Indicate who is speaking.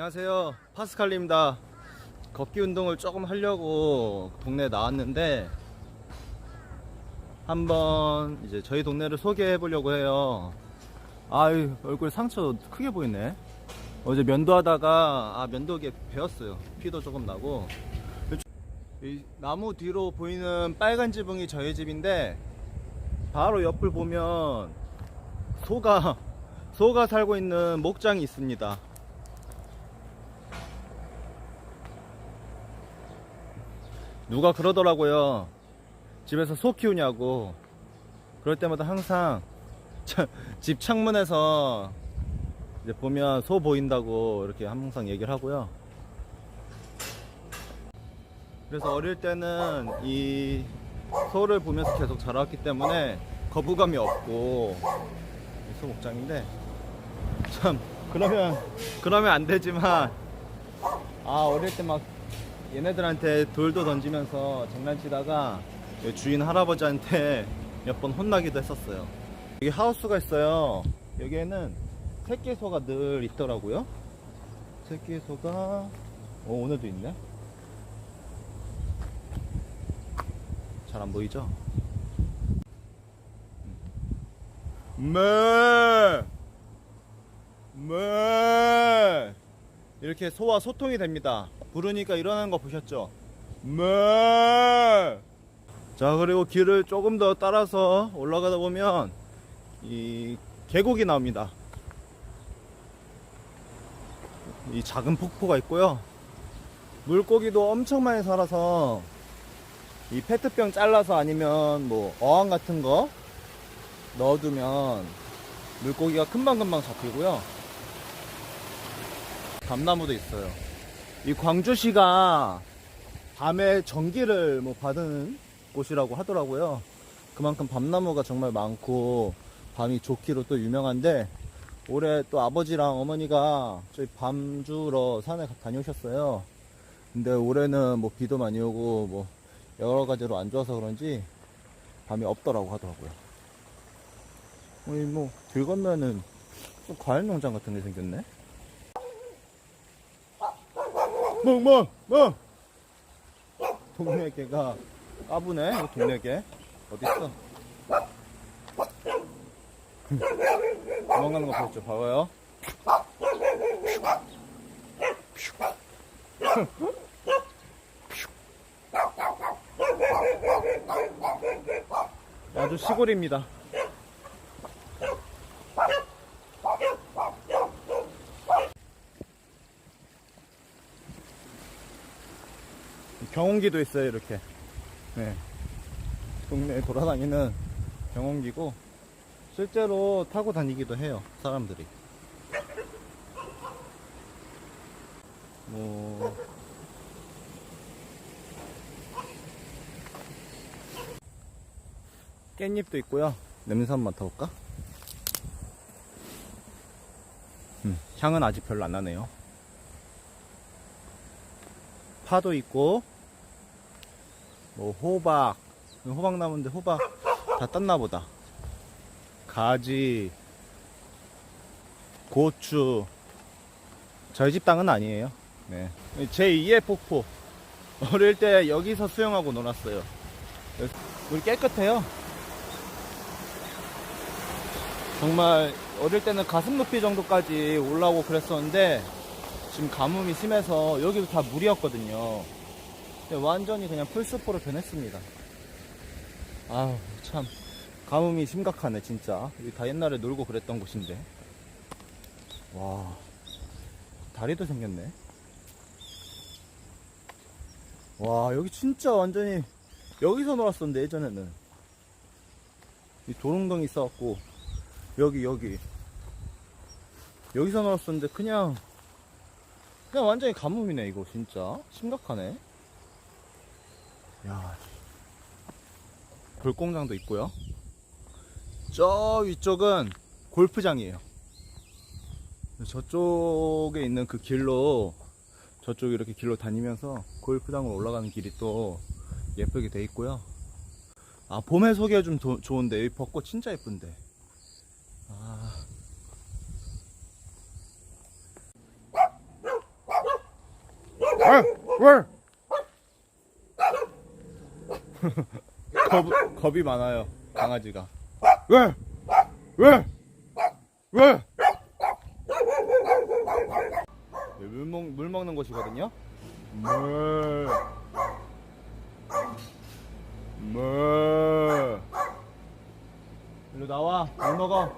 Speaker 1: 안녕하세요. 파스칼리입니다. 걷기 운동을 조금 하려고 동네에 나왔는데 한번 이제 저희 동네를 소개해 보려고 해요. 아유 얼굴 상처 크게 보이네. 어제 면도하다가 아 면도기에 베었어요. 피도 조금 나고. 이 나무 뒤로 보이는 빨간 지붕이 저희 집인데 바로 옆을 보면 소가 소가 살고 있는 목장이 있습니다 누가 그러더라고요. 집에서 소 키우냐고. 그럴 때마다 항상 차- 집 창문에서 이제 보면 소 보인다고 이렇게 항상 얘기를 하고요. 그래서 어릴 때는 이 소를 보면서 계속 자라왔기 때문에 거부감이 없고 이소 목장인데 참 그러면 그러면 안 되지만 아 어릴 때 막 얘네들한테 돌도 던지면서 장난치다가 주인 할아버지한테 몇 번 혼나기도 했었어요. 여기 하우스가 있어요. 여기에는 새끼 소가 늘 있더라고요. 새끼 소가 어, 오늘도 있네. 잘 안 보이죠? 매! 매! 이렇게 소와 소통이 됩니다. 부르니까 일어나는 거 보셨죠? 매! 자, 그리고 길을 조금 더 따라서 올라가다 보면 이 계곡이 나옵니다. 이 작은 폭포가 있고요. 물고기도 엄청 많이 살아서 이 페트병 잘라서 아니면 뭐 어항 같은 거 넣어두면 물고기가 금방금방 잡히고요. 밤나무도 있어요. 이 광주시가 밤에 전기를 뭐 받은 곳이라고 하더라고요. 그만큼 밤나무가 정말 많고 밤이 좋기로 또 유명한데 올해 또 아버지랑 어머니가 저희 밤 주러 산에 다녀오셨어요. 근데 올해는 뭐 비도 많이 오고 뭐 여러 가지로 안 좋아서 그런지 밤이 없더라고 하더라고요. 어이 뭐길 건너는 좀 과일 농장 같은 게 생겼네. 멍, 멍, 멍! 동네 개가 까부네, 이 동네 개. 어딨어? 도망가는 거 보였죠? 봐봐요. 아주 시골입니다. 경운기도 있어요, 이렇게. 네. 동네에 돌아다니는 경운기고, 실제로 타고 다니기도 해요, 사람들이. 뭐, 깻잎도 있고요. 냄새 한번 맡아볼까? 음, 향은 아직 별로 안 나네요. 파도 있고, 뭐 호박, 호박 나무인데 호박 다 땄나 보다. 가지, 고추. 저희 집 땅은 아니에요. 네. 제 2의 폭포. 어릴 때 여기서 수영하고 놀았어요. 물 깨끗해요. 정말 어릴 때는 가슴 높이 정도까지 올라오고 그랬었는데 지금 가뭄이 심해서 여기도 다 물이었거든요. 근데 완전히 그냥 풀숲으로 변했습니다. 아우 참 가뭄이 심각하네 진짜. 여기 다 옛날에 놀고 그랬던 곳인데. 와 다리도 생겼네. 와 여기 진짜 완전히 여기서 놀았었는데 예전에는 이 도롱덩이 있어갖고 여기 여기 여기서 놀았었는데 그냥 그냥 완전히 가뭄이네 이거 진짜 심각하네 야. 골공장도 있고요. 저 위쪽은 골프장이에요. 저쪽에 있는 그 길로 저쪽 이렇게 길로 다니면서 골프장으로 올라가는 길이 또 예쁘게 돼 있고요. 아 봄에 소개가 좀 도- 좋은데 여기 벚꽃 진짜 예쁜데. 아. 왜? 겁, 겁이 많아요 강아지가 왜? 왜? 왜? 네, 물, 먹, 물 먹는 곳이거든요 물. 물. 일로 나와 물 먹어